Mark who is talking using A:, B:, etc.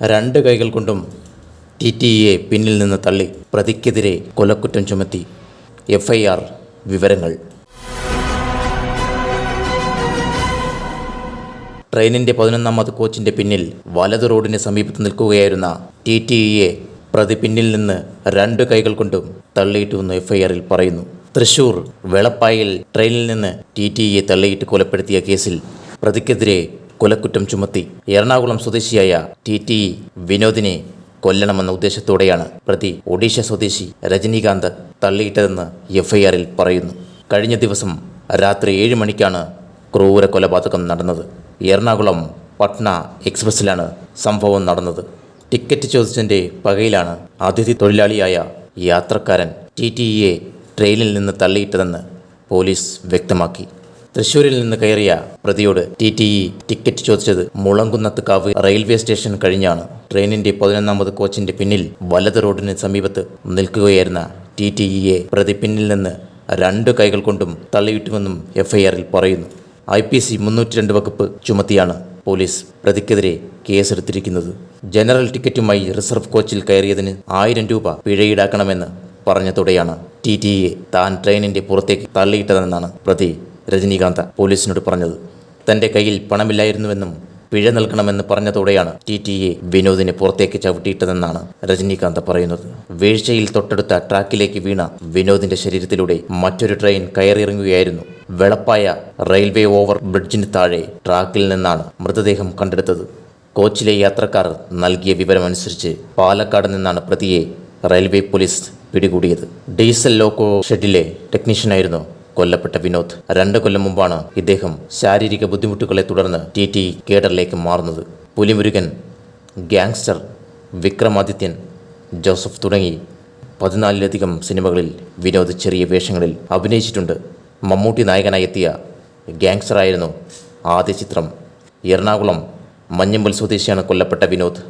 A: രണ്ട് കൈകൾ കൊണ്ടും ടി ടി ഇയെ പിന്നിൽ നിന്ന് തള്ളി പ്രതിക്കെതിരെ കൊലക്കുറ്റം ചുമത്തി എഫ്ഐആർ വിവരങ്ങൾ. ട്രെയിനിന്റെ പതിനൊന്നാമത് കോച്ചിന്റെ പിന്നിൽ വലത് റോഡിന് സമീപത്ത് നിൽക്കുകയായിരുന്ന ടി ടി ഇയെ പ്രതി പിന്നിൽ നിന്ന് രണ്ട് കൈകൾ കൊണ്ടും തള്ളിയിട്ടുവെന്ന് എഫ്ഐആറിൽ പറയുന്നു. തൃശൂർ വെളപ്പായിൽ ട്രെയിനിൽ നിന്ന് ടി ടി ഇയെ തള്ളിയിട്ട് കൊലപ്പെടുത്തിയ കേസിൽ പ്രതിക്കെതിരെ കൊലക്കുറ്റം ചുമത്തി എറണാകുളം സ്വദേശിയായ ടി ടി വിനോദിനെ കൊല്ലണമെന്ന ഉദ്ദേശത്തോടെയാണ് പ്രതി ഒഡീഷ സ്വദേശി രജനീകാന്ത് തള്ളിയിട്ടതെന്ന് എഫ്ഐആറിൽ പറയുന്നു. കഴിഞ്ഞ ദിവസം രാത്രി ഏഴ് മണിക്കാണ് ക്രൂര കൊലപാതകം നടന്നത്. എറണാകുളം പട്ന എക്സ്പ്രസ്സിലാണ് സംഭവം നടന്നത്. ടിക്കറ്റ് ചോദിച്ചതിന്റെ പകയിലാണ് അതിഥി തൊഴിലാളിയായ യാത്രക്കാരൻ ടി ടി ഇയെ ട്രെയിനിൽ നിന്ന് തള്ളിയിട്ടതെന്ന് പോലീസ് വ്യക്തമാക്കി. തൃശ്ശൂരിൽ നിന്ന് കയറിയ പ്രതിയോട് ടി ടി ഇ ടിക്കറ്റ് ചോദിച്ചത് മുളങ്കുന്നത്തുകാവ് റെയിൽവേ സ്റ്റേഷൻ കഴിഞ്ഞാണ്. ട്രെയിനിന്റെ പതിനൊന്നാമത് കോച്ചിന്റെ പിന്നിൽ വലത് റോഡിന് സമീപത്ത് നിൽക്കുകയായിരുന്ന ടി ടി ഇയെ പ്രതി പിന്നിൽ നിന്ന് രണ്ട് കൈകൾ കൊണ്ടും തള്ളിയിട്ടുമെന്നും എഫ്ഐആറിൽ പറയുന്നു. ഐ പി സി മുന്നൂറ്റി രണ്ട് വകുപ്പ് ചുമത്തിയാണ് പോലീസ് പ്രതിക്കെതിരെ കേസെടുത്തിരിക്കുന്നത്. ജനറൽ ടിക്കറ്റുമായി റിസർവ് കോച്ചിൽ കയറിയതിന് ആയിരം രൂപ പിഴ ഈടാക്കണമെന്ന് പറഞ്ഞതോടെയാണ് ടി ടി ഇയെ താൻ ട്രെയിനിന്റെ പുറത്തേക്ക് തള്ളിയിട്ടതെന്നാണ് പ്രതി രജനീകാന്ത് പോലീസിനോട് പറഞ്ഞത്. തന്റെ കയ്യിൽ പണമില്ലായിരുന്നുവെന്നും പിഴ നൽകണമെന്ന് പറഞ്ഞതോടെയാണ് ടി ടി എ വിനോദിനെ പുറത്തേക്ക് ചവിട്ടിയിട്ടതെന്നാണ് രജനീകാന്ത് പറയുന്നത്. വീഴ്ചയിൽ തൊട്ടടുത്ത ട്രാക്കിലേക്ക് വീണ വിനോദിന്റെ ശരീരത്തിലൂടെ മറ്റൊരു ട്രെയിൻ കയറിയിറങ്ങുകയായിരുന്നു. വെളപ്പായ റെയിൽവേ ഓവർ ബ്രിഡ്ജിന് താഴെ ട്രാക്കിൽ നിന്നാണ് മൃതദേഹം കണ്ടെടുത്തത്. കോച്ചിലെ യാത്രക്കാർ നൽകിയ വിവരമനുസരിച്ച് പാലക്കാട് നിന്നാണ് പ്രതിയെ റെയിൽവേ പോലീസ് പിടികൂടിയത്. ഡീസൽ ലോക്കോ ഷെഡിലെ ടെക്നീഷ്യനായിരുന്നു കൊല്ലപ്പെട്ട വിനോദ് രണ്ട് കൊല്ലം മുമ്പാണ് ഇദ്ദേഹം ശാരീരിക ബുദ്ധിമുട്ടുകളെ തുടർന്ന് ടി ടി കേഡറിലേക്ക് മാറുന്നത്. പുലിമുരുകൻ ഗ്യാങ്സ്റ്റർ വിക്രമാദിത്യൻ ജോസഫ് തുടങ്ങി പതിനാലിലധികം സിനിമകളിൽ വിനോദ് ചെറിയ വേഷങ്ങളിൽ അഭിനയിച്ചിട്ടുണ്ട്. മമ്മൂട്ടി നായകനായി എത്തിയ ഗ്യാങ്സ്റ്ററായിരുന്നു ആദ്യ ചിത്രം. എറണാകുളം മഞ്ഞമ്പൽ സ്വദേശിയാണ് കൊല്ലപ്പെട്ട വിനോദ്.